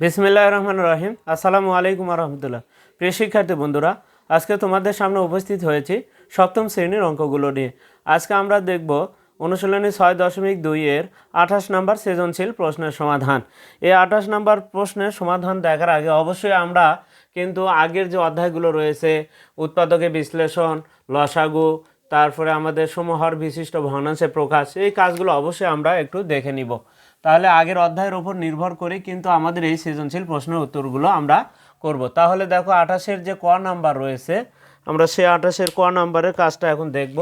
বিসমিল্লাহ রহমান রহিম। আসসালামু আলাইকুম রহমতুল্লাহ। প্রিয় শিক্ষার্থী বন্ধুরা, আজকে তোমাদের সামনে উপস্থিত হয়েছি সপ্তম শ্রেণির অঙ্কগুলো নিয়ে। আজকে আমরা দেখব অনুশীলনী ছয় দশমিক দুই এর আঠাশ নম্বর সৃজনশীল প্রশ্নের সমাধান। এই আঠাশ নম্বর প্রশ্নের সমাধান দেখার আগে অবশ্যই আমরা কিন্তু আগের যে অধ্যায়গুলো রয়েছে উৎপাদকে বিশ্লেষণ, লসাগু তারপরে আমাদের সমহর বিশিষ্ট ভগ্নাংশে প্রকাশ, এই কাজগুলো অবশ্যই আমরা একটু দেখে নিব। তাহলে আগের অধ্যায়ের উপর নির্ভর করে কিন্তু আমাদের এই সৃজনশীল প্রশ্নের উত্তরগুলো আমরা করব। তাহলে দেখো আঠাশের যে ক নাম্বার রয়েছে, আমরা সেই আঠাশের ক নাম্বারের কাজটা এখন দেখব।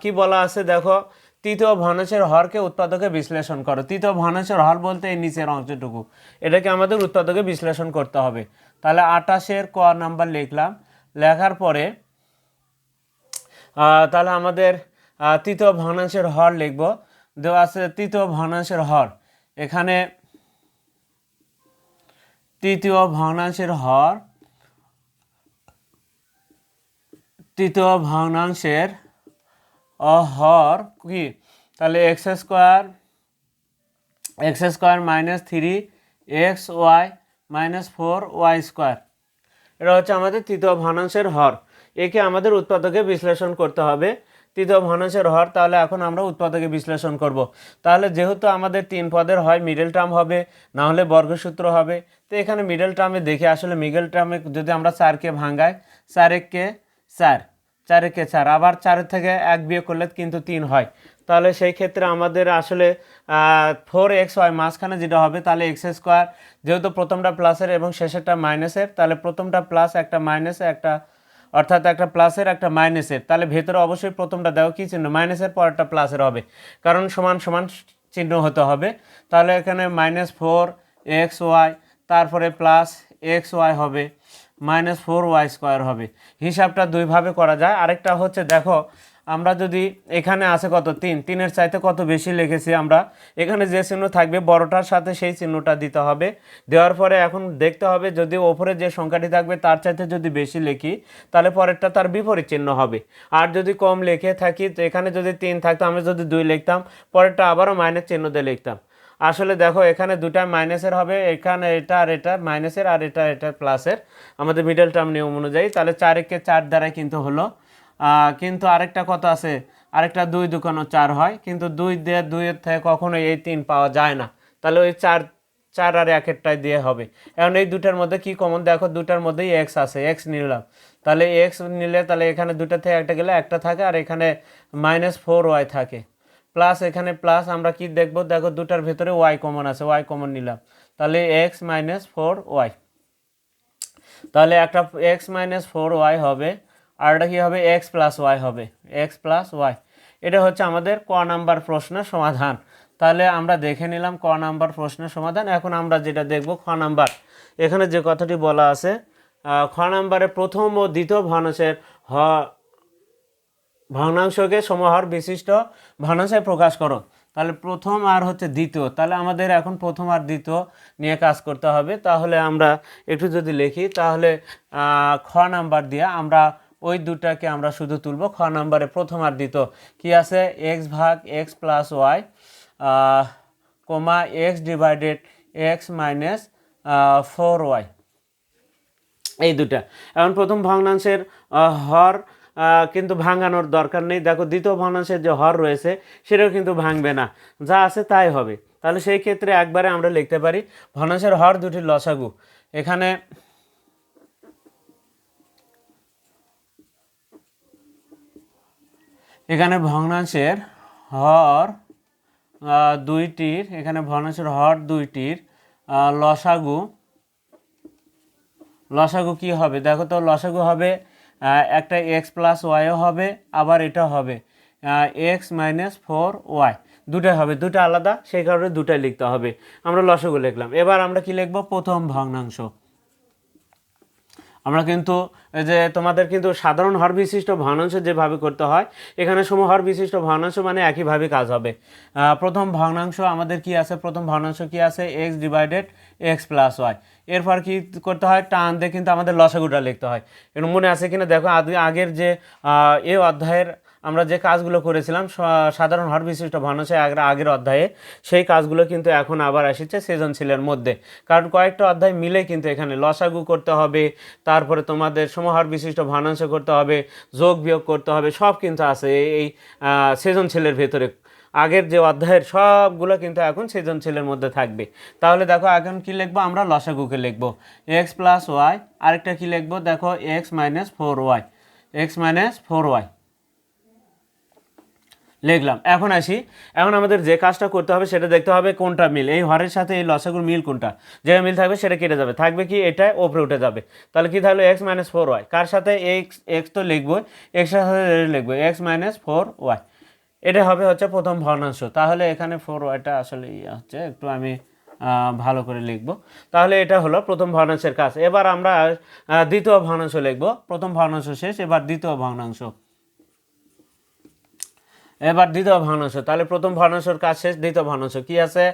কি বলা আছে দেখো, তৃতীয় ভগ্নাংশের হরকে উৎপাদকে বিশ্লেষণ করো। তৃতীয় ভগ্নাংশের হর বলতে এই নিচের অংশটুকু, এটাকে আমাদের উৎপাদকে বিশ্লেষণ করতে হবে। তাহলে আঠাশের ক নাম্বার লিখলাম, লেখার পরে তাহলে আমাদের তৃতীয় ভগ্নাংশের হর লিখব। দেওয়া আছে তৃতীয় ভগ্নাংশের হর। এখানে তৃতীয় ভগ্নাংশের হর, তৃতীয় ভগ্নাংশের হর কি? তাহলে x square x square minus three x y minus four y square. এটা হচ্ছে আমাদের তৃতীয় ভগ্নাংশের হর। একে আমাদের উৎপাদকে বিশ্লেষণ করতে হবে। তৃতীয় ভগ্নাংশের হর, তাহলে এখন আমরা উৎপাদকে বিশ্লেষণ করব। তাহলে যেহেতু আমাদের তিন পদের হয় মিডল টার্ম হবে, না হলে বর্গসূত্র হবে। তো এখানে মিডল টার্মে দেখি, আসলে মিডল টার্মে যদি আমরা চারকে ভাঙ্গাই চার এককে চার চার একে চার, আবার চারের থেকে এক বিয়ে করলে কিন্তু তিন হয়। তাহলে সেই ক্ষেত্রে আমাদের আসলে ফোর এক্স ওয়াই মাঝখানে যেটা হবে, তাহলে এক্স স্কোয়ার যেহেতু প্রথমটা প্লাসের এবং শেষেরটা মাইনাসের তাহলে প্রথমটা প্লাস একটা মাইনাস একটা অর্থাৎ একটা প্লাসের একটা মাইনাসের, তাহলে ভেতরে অবশ্যই প্রথমটা দেওয়া কী চিহ্ন? মাইনাসের একটা প্লাসের হবে। কারণ সমান সমান চিহ্ন হতে হবে। তাহলে এখানে মাইনাস ফোর এক্স ওয়াই, তারপরে প্লাস এক্স ওয়াই হবে, মাইনাস ফোর ওয়াই স্কোয়ার হবে। হিসাবটা দুইভাবে করা যায়। আরেকটা হচ্ছে, দেখো আমরা যদি এখানে আছে কত? তিন। তিনের চাইতে কত বেশি লিখেছি আমরা? এখানে যে চিহ্ন থাকবে, বড়টার সাথে সেই চিহ্নটা দিতে হবে। দেওয়ার পরে এখন দেখতে হবে, যদি ওপরে যে সংখ্যাটি থাকবে, তার চাইতে যদি বেশি লিখি, তাহলে পরেরটা তার বিপরীত চিহ্ন হবে। আর যদি কম লিখে থাকি, তো এখানে যদি তিন থাকতো আমরা যদি দুই লিখতাম, পরেরটা আবারও মাইনাস চিহ্ন দিয়ে লিখতাম। আসলে দেখো, এখানে দুটা মাইনাসের হবে, এখানে এটা আর এটা মাইনাসের, আর এটা এটা প্লাসের আমাদের মিডল টার্ম নিয়ম অনুযায়ী, তাহলে চার একে চার দ্বারাই কিন্তু হলো কিন্তু আরেকটা কথা আছে, আরেকটা দুই দুকানো চার হয়, কিন্তু দুই দিয়ে দুইয়ের থেকে কখনো এই তিন পাওয়া যায় না। তাহলে ওই চার চার আর একেরটাই দিয়ে হবে। এখন এই দুটার মধ্যে কি কমন দেখো দুটার মধ্যেই এক্স আছে এক্স নিলাম। তাহলে এক্স নিলে তাহলে এখানে দুটা থেকে একটা গেলে একটা থাকে, আর এখানে মাইনাস ফোর ওয়াই থাকে। প্লাস এখানে প্লাস আমরা কি দেখব? দেখো দুটার ভেতরে ওয়াই কমন আছে ওয়াই কমন নিলাম। তাহলে এক্স মাইনাস ফোর ওয়াই তাহলে একটা এক্স মাইনাস ফোর ওয়াই হবে আর এটা কি হবে? এক্স প্লাস ওয়াই হবে। এক্স প্লাস ওয়াই এটা হচ্ছে আমাদের ক নাম্বার প্রশ্নের সমাধান। তাহলে আমরা দেখে নিলাম ক নাম্বার প্রশ্নের সমাধান। এখন আমরা যেটা দেখব, খ নাম্বার। এখানে যে কথাটি বলা আছে খ নাম্বারে প্রথম ও দ্বিতীয় ভগ্নাংশের হ, ভগ্নাংশকে সমহর বিশিষ্ট ভগ্নাংশে প্রকাশ করো। তাহলে প্রথম আর হচ্ছে দ্বিতীয়। তাহলে আমাদের এখন প্রথম আর দ্বিতীয় নিয়ে কাজ করতে হবে। তাহলে আমরা একটু যদি লিখি, তাহলে খ নাম্বার দিয়ে আমরা ওই দুটাকে আমরা শুধু তুলব। খ নাম্বারে প্রথম আর দ্বিতীয়। কি আছে? এক্স ভাগ x plus y comma x divided x minus four y এই দুটা। এখন প্রথম ভগ্নাংশের হর কিন্তু ভাঙানোর দরকার নেই। দেখো, দ্বিতীয় ভগ্নাংশের যে হর রয়েছে, সেটাও কিন্তু ভাঙবে না। যা আছে তাই হবে। তাহলে সেই ক্ষেত্রে একবারে আমরা লিখতে পারি, ভগ্নাংশের হর দুটি লসাগু। এখানে এখানে ভগ্নাংশের হর দুইটির, এখানে ভগ্নাংশের হর দুইটির লসাগু। লসাগু কি হবে? দেখো তো, লসাগু হবে একটা এক্স প্লাস ওয়াইও হবে, আবার এটা হবে এক্স মাইনাস ফোর ওয়াই দুটাই হবে, দুটো আলাদা, সেই কারণে দুটাই লিখতে হবে। আমরা লসাগু লিখলাম। এবার আমরা কি লিখব? প্রথম ভগ্নাংশ। আমরা কিন্তু যে তোমাদের কিন্তু সাধারণ হর বিশিষ্ট ভগ্নাংশ যেভাবে করতে হয়, এখানে সমহর বিশিষ্ট ভগ্নাংশ মানে একইভাবে কাজ হবে। প্রথম ভগ্নাংশ আমাদের কি আছে? প্রথম ভগ্নাংশ কি আছে? X divided x plus y এরপর কি করতে হয়? টান দিয়ে কিন্তু আমাদের লসাগুটা লিখতে হয়। এর মনে আছে কিনা? দেখো, আগে- আগের যে এ অধ্যায়ের আমরা যে কাজগুলো করেছিলাম সাধারণ হর বিশিষ্ট ভগ্নাংশে আগের আগের অধ্যায়ে সেই কাজগুলো কিন্তু এখন আবার এসেছে সৃজনশীলের মধ্যে। কারণ কয়েকটা অধ্যায় মিলে কিন্তু এখানে লসাগু করতে হবে, তারপরে তোমাদের সমহর বিশিষ্ট ভগ্নাংশ করতে হবে, যোগ বিয়োগ করতে হবে, সব কিন্তু আছে এই সৃজনশীলের ভেতরে। আগের যে অধ্যায়ের সবগুলো কিন্তু এখন সৃজনশীলের মধ্যে থাকবে। তাহলে দেখো এখন কি লিখব আমরা? লসাগুকে লিখব। এক্স প্লাস ওয়াই, আরেকটা কি লিখব? দেখো x minus four y. X minus four y. লিখলাম। এখন আসি। এখন আমাদের যে কাজটা করতে হবে, সেটা দেখতে হবে কোনটা মিল। এই হরের সাথে এই লসাগুর মিল কোনটা? যেটা মিল থাকবে, সেটা কেটে যাবে। থাকবে কি? এটা ওপরে উঠে যাবে। তাহলে কি থাকল? এক্স মাইনাস ফোর ওয়াই কার সাথে? এক্স এক্স তো লিখব এক্সের সাথে লিখব এক্স মাইনাস ফোর ওয়াই এটা হবে হচ্ছে প্রথম ভগ্নাংশ। তাহলে এখানে ফোর ওয়াইটা আসলে ইয়ে হচ্ছে। একটু আমি ভালো করে লিখব। তাহলে এটা হলো প্রথম ভগ্নাংশের কাজ। এবার আমরা দ্বিতীয় ভগ্নাংশ লিখব। প্রথম ভগ্নাংশ শেষ, এবার দ্বিতীয় ভগ্নাংশ। এবার দ্বিতীয় ভগ্নাংশ। তাহলে প্রথম ভগ্নাংশের কাজ শেষ, দ্বিতীয় ভগ্নাংশ কি আছে?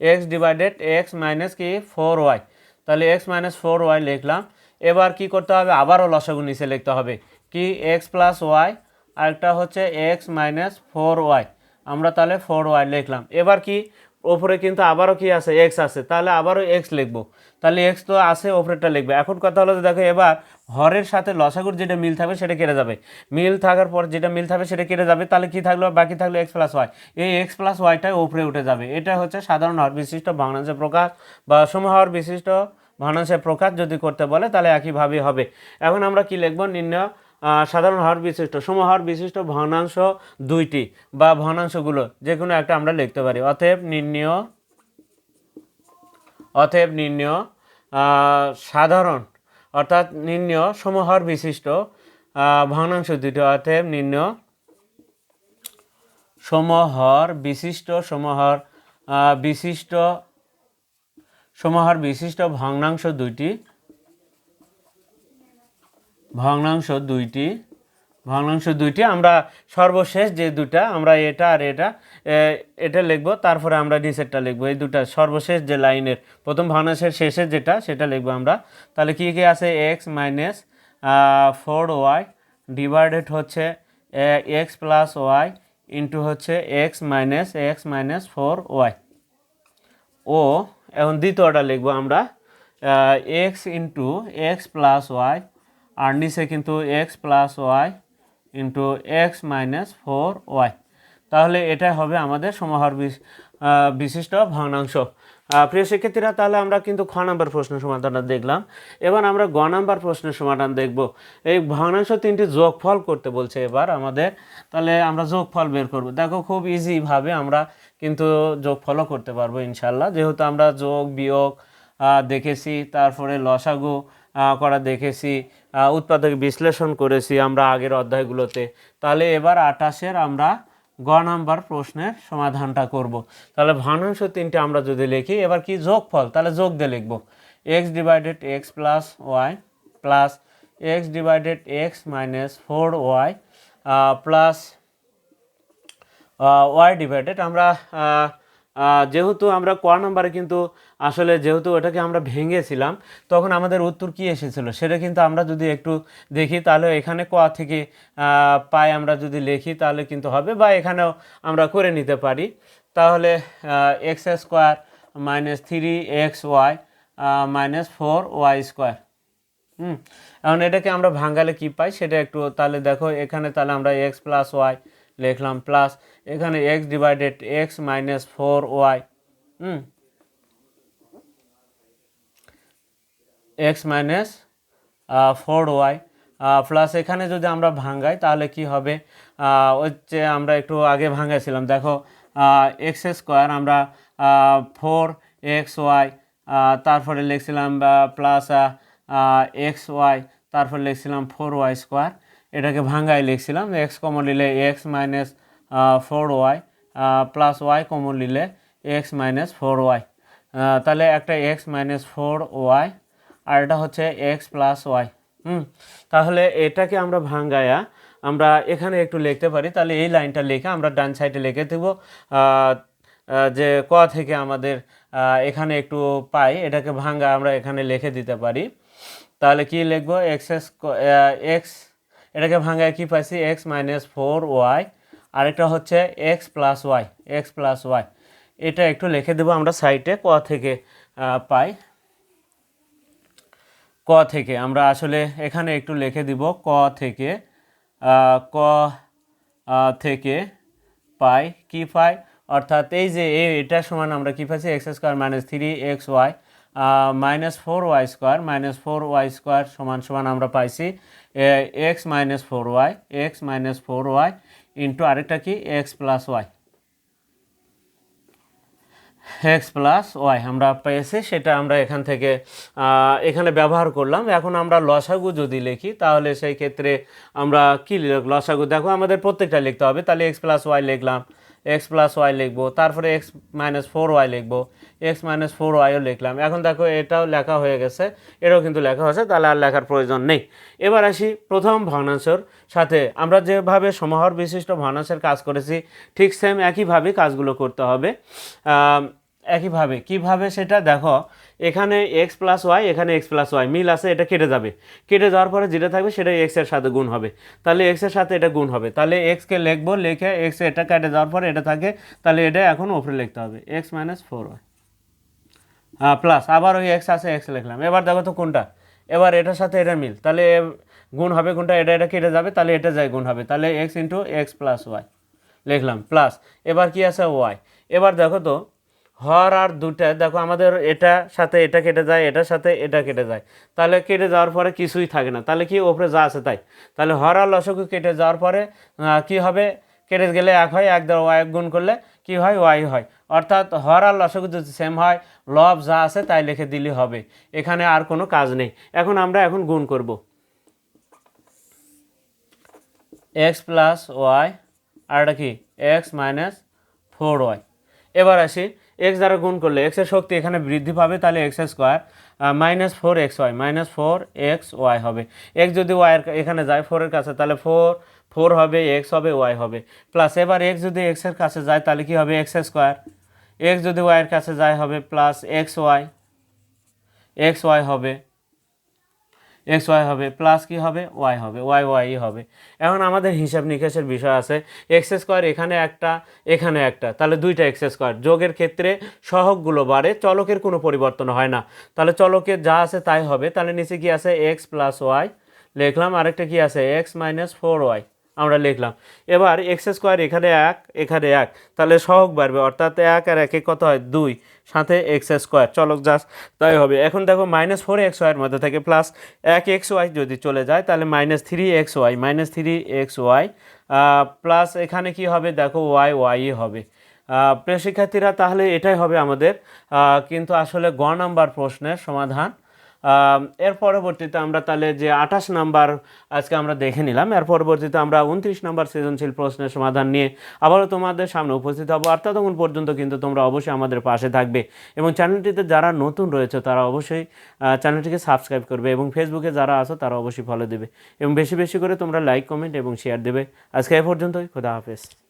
এক্স ডিভাইডেড এক্স মাইনাস কি? ফোর ওয়াই তাহলে এক্স মাইনাস ফোর ওয়াই লিখলাম। এবার কি করতে হবে? আবারও লসাগু নিচে লিখতে হবে। কি? এক্স প্লাস ওয়াই আরেকটা হচ্ছে এক্স মাইনাস ফোর ওয়াই আমরা তাহলে ফোর ওয়াই লিখলাম। এবার কি? ওপরে কিন্তু আবারও কি আছে? এক্স আছে। তাহলে আবারও এক্স লিখব। তাহলে এক্স তো আছে, ওপরেরটা লিখবে। এখন কথা হলো যে দেখো, এবার হরের সাথে লসাগুর যেটা মিল থাকবে, সেটা কেটে যাবে। মিল থাকার পর যেটা মিল থাকবে, সেটা কেটে যাবে। তাহলে কি থাকল? বাকি থাকল এক্স প্লাস ওয়াই এই এক্স প্লাস ওয়াইটাই ওপরে উঠে যাবে। এটা হচ্ছে সাধারণ হর বিশিষ্ট ভগ্নাংশের প্রকাশ বা সমহর বিশিষ্ট ভগ্নাংশের প্রকাশ যদি করতে বলে, তাহলে একইভাবেই হবে। এখন আমরা কি লিখব? নির্ণয় সাধারণ হর বিশিষ্ট, সমহর বিশিষ্ট ভগ্নাংশ দুইটি বা ভগ্নাংশগুলো যে কোনো একটা আমরা লিখতে পারি। অতএব নির্ণয় অতএব নির্ণয় সাধারণ, অর্থাৎ নির্ণয় সমহর বিশিষ্ট ভগ্নাংশ দুটি। অতএব নির্ণয় সমহর বিশিষ্ট সমহর বিশিষ্ট সমহর বিশিষ্ট ভগ্নাংশ দুইটি ভগ্নাংশ দুইটি ভগ্নাংশ দুইটি, আমরা সর্বশেষ যে দুটা আমরা এটা আর এটা এটা লিখব, তারপরে আমরা নিচেরটা লিখব। এই দুটা সর্বশেষ যে লাইনের, প্রথম ভগ্নাংশের শেষে যেটা, সেটা লিখব আমরা। তাহলে কি কি আছে? X minus four y divided হচ্ছে এক্স প্লাস ওয়াই ইন্টু হচ্ছে x minus x minus four y ও, এখন দ্বিতীয়টা লিখব আমরা x into x plus y আর নিচে কিন্তু x plus y into x minus four y তাহলে এটাই হবে আমাদের সমাহার বিশিষ্ট ভগ্নাংশ। প্রিয় শিক্ষার্থীরা, তাহলে আমরা কিন্তু খ নাম্বার প্রশ্নের সমাধানটা দেখলাম। এবার আমরা গ নাম্বার প্রশ্নের সমাধান দেখব। এই ভগ্নাংশ তিনটি যোগফল করতে বলছে এবার আমাদের। তাহলে আমরা যোগফল বের করব। দেখো খুব ইজিভাবে আমরা কিন্তু যোগফলও করতে পারব ইনশাল্লাহ যেহেতু আমরা যোগ বিয়োগ দেখেছি, তারপরে লসাগু করা দেখেছি উৎপাদক বিশ্লেষণ করেছি আমরা আগের অধ্যায়গুলোতে। তাহলে এবার আটাশের আমরা গ নাম্বার প্রশ্নের সমাধানটা করব। তাহলে ভগ্নাংশ তিনটে আমরা যদি লিখি, এবার কি যোগফল? তাহলে যোগ দিয়ে লিখব। X divided x plus y plus x divided x minus four y plus y divided আমরা যেহেতু আমরা ক নাম্বারে কিন্তু আসলে যেহেতু ওটাকে আমরা ভেঙেছিলাম, তখন আমাদের উত্তর কি এসেছিল? সেটা কিন্তু আমরা যদি একটু দেখি, তাহলে এখানে ক থেকে পাই আমরা যদি লিখি, তাহলে কিন্তু হবে বা এখানেও আমরা করে নিতে পারি। তাহলে x square minus three x y minus four y square. হুম, এখন এটাকে আমরা ভাঙালে কি পাই? সেটা একটু তাহলে দেখো, এখানে তাহলে আমরা এক্স প্লাস ওয়াই লিখলাম প্লাস এখানে x divided x minus four y হুম? X minus four y plus এখানে যদি আমরা ভাঙাই তাহলে কি হবে? হচ্ছে আমরা একটু আগে ভাঙাইছিলাম দেখো এক্স স্কোয়ার আমরা ফোর এক্স ওয়াই তারপরে লিখছিলাম প্লাস এক্স ওয়াই তারপর লিখছিলাম ফোর ওয়াই স্কোয়ার এটাকে ভাঙাই লিখছিলাম এক্স কমন নিলে x minus four y plus y common নিলে এক্স মাইনাস ফোর ওয়াই তাহলে একটা এক্স মাইনাস ফোর ওয়াই আর এটা হচ্ছে এক্স প্লাস ওয়াই হুম, তাহলে এটাকে আমরা ভাঙ্গায়া আমরা এখানে একটু লিখতে পারি, তাহলে এই লাইনটা লিখে আমরা ডান সাইডে লিখে দেবো। যে ক থেকে আমাদের এখানে একটু পাই, এটাকে ভাঙ্গা আমরা এখানে লিখে দিতে পারি। তাহলে কি লিখব? এক্স এক্স এটাকে ভাঙায় কি পাইছি? এক্স মাইনাস ফোর ওয়াই আরেকটা হচ্ছে x plus y x plus y এটা একটু লিখে দেবো আমরা সাইটে ক থেকে পাই। ক থেকে, আমরা আসলে এখানে একটু লিখে দিব ক থেকে ক থেকে পাই, কি পাই? অর্থাৎ এই যে এ, এটা সমান আমরা কী পাইছি? X square minus three x y minus four y square minus four y square সমান সমান আমরা পাইছি x minus four y x minus four y into আরেকটা কি? X plus y x plus y আমরা পেয়েছি, সেটা আমরা এখান থেকে এখানে ব্যবহার করলাম। এখন আমরা লসাগু যদি লিখি, তাহলে সেই ক্ষেত্রে আমরা কি লসাগু, দেখো আমাদের প্রত্যেকটা লিখতে হবে, তাহলে এক্স প্লাস ওয়াই লিখলাম এক্স প্লাস ওয়াই লিখব, তারপরে এক্স মাইনাস ফোর ওয়াই লিখব এক্স মাইনাস ফোর ওয়াইও লিখলাম। এখন দেখো এটাও লেখা হয়ে গেছে, এটাও কিন্তু লেখা হয়েছে, তাহলে আর লেখার প্রয়োজন নেই। এবার আসি প্রথম ভগ্নাংশের সাথে। আমরা যেভাবে সমাহার বিশিষ্ট ভগ্নাংশের কাজ করেছি, ঠিক সেম একইভাবে কাজগুলো করতে হবে। একইভাবে, কীভাবে সেটা দেখো, এখানে এক্স প্লাস ওয়াই এখানে এক্স প্লাস ওয়াই মিল আছে, এটা কেটে যাবে। কেটে যাওয়ার পরে যেটা থাকবে সেটা এক্সের সাথে গুণ হবে। তাহলে এক্সের সাথে এটা গুণ হবে। তাহলে এক্সকে লিখব, লিখে এক্স এটা কেটে যাওয়ার পরে এটা থাকে, তাহলে এটা এখন ওপরে লিখতে হবে। এক্স মাইনাস ফোর ওয়াই হ্যাঁ প্লাস আবার ওই এক্স আছে এক্স লিখলাম। এবার দেখো তো কোনটা? এবার এটার সাথে এটা মিল। তাহলে গুণ হবে কোনটা? এটা এটা কেটে যাবে, তাহলে এটা যায় গুণ হবে। তাহলে x into x plus y লিখলাম। প্লাস এবার কি আছে? ওয়াই এবার দেখো তো, হর আর দুটা, দেখো আমাদের এটা সাথে এটা কেটে যায়, এটার সাথে এটা কেটে যায়। তাহলে কেটে যাওয়ার পরে কিছুই থাকে না। তাহলে কি ওপরে যা আছে তাই। তাহলে হর আর লসকে কেটে যাওয়ার পরে কি হবে? কেটে গেলে এক হয়, এক দ্বারা ওয়াই গুণ করলে কি হয়? ওয়াই হয়। অর্থাৎ হর আর লসক যদি সেম হয়, লব যা আছে তাই লিখে দিলে হবে। এখানে আর কোনো কাজ নেই। এখন আমরা এখন গুণ করব। এক্স প্লাস ওয়াই আর কি? এক্স মাইনাস ফোর ওয়াই এবার আসি। এক্স দ্বারা গুণ করলে এক্সের শক্তি এখানে বৃদ্ধি পাবে, তাহলে x square minus four x y minus four x y হবে। এক্স যদি ওয়াই এখানে যায় ফোরের কাছে, তাহলে ফোর ফোর হবে, এক্স হবে, ওয়াই হবে। প্লাস এবার এক্স যদি এক্সের কাছে যায়, তাহলে কি হবে? X square. এক্স যদি ওয়াইয়ের কাছে যায় হবে, plus x y. X y হবে। এক্স ওয়াই হবে, প্লাস কি হবে? ওয়াই হবে, ওয়াই ওয়াই হবে। এখন আমাদের হিসাব নিকাশের বিষয় আছে। এক্স স্কোয়ার এখানে একটা এখানে একটা। তাহলে দুইটা এক্স স্কোয়ার। যোগের ক্ষেত্রে সহগগুলো বাড়ে, চলকের কোনো পরিবর্তন হয় না। তাহলে চলকের যা আছে তাই হবে। তাহলে নিচে কি আছে? X plus y. লিখলাম আরেকটা কি আছে? X minus four y. আমরা লিখলাম। এবার এক্স স্কোয়ার এখানে এক এখানে এক। তাহলে সহগ বাড়বে, অর্থাৎ এক আর একে কত হয়? দুই, সাথে এক্স স্কোয়ার চলক জাস্ট তাই হবে। এখন দেখো মাইনাস ফোর এক্স ওয়াইয়ের মধ্যে থেকে প্লাস এক এক্স ওয়াই যদি চলে যায়, তাহলে minus three x y minus three x y plus এখানে কি হবে? দেখো ওয়াই ওয়াই হবে। প্রিয় শিক্ষার্থীরা, তাহলে এটাই হবে আমাদের কিন্তু আসলে গ নাম্বার প্রশ্নের সমাধান। এর পরবর্তীতে আমরা তাহলে যে আঠাশ নাম্বার আজকে আমরা দেখে নিলাম, এর পরবর্তীতে আমরা উনত্রিশ নাম্বার সৃজনশীল প্রশ্নের সমাধান নিয়ে আবারও তোমাদের সামনে উপস্থিত হব। আর ততক্ষণ পর্যন্ত কিন্তু তোমরা অবশ্যই আমাদের পাশে থাকবে এবং চ্যানেলটিতে যারা নতুন রয়েছে তারা অবশ্যই চ্যানেলটিকে সাবস্ক্রাইব করবে এবং ফেসবুকে যারা আছো তারা অবশ্যই ফলো দেবে এবং বেশি বেশি করে তোমরা লাইক কমেন্ট এবং শেয়ার দেবে। আজকে এ পর্যন্তই, খোদা হাফেজ।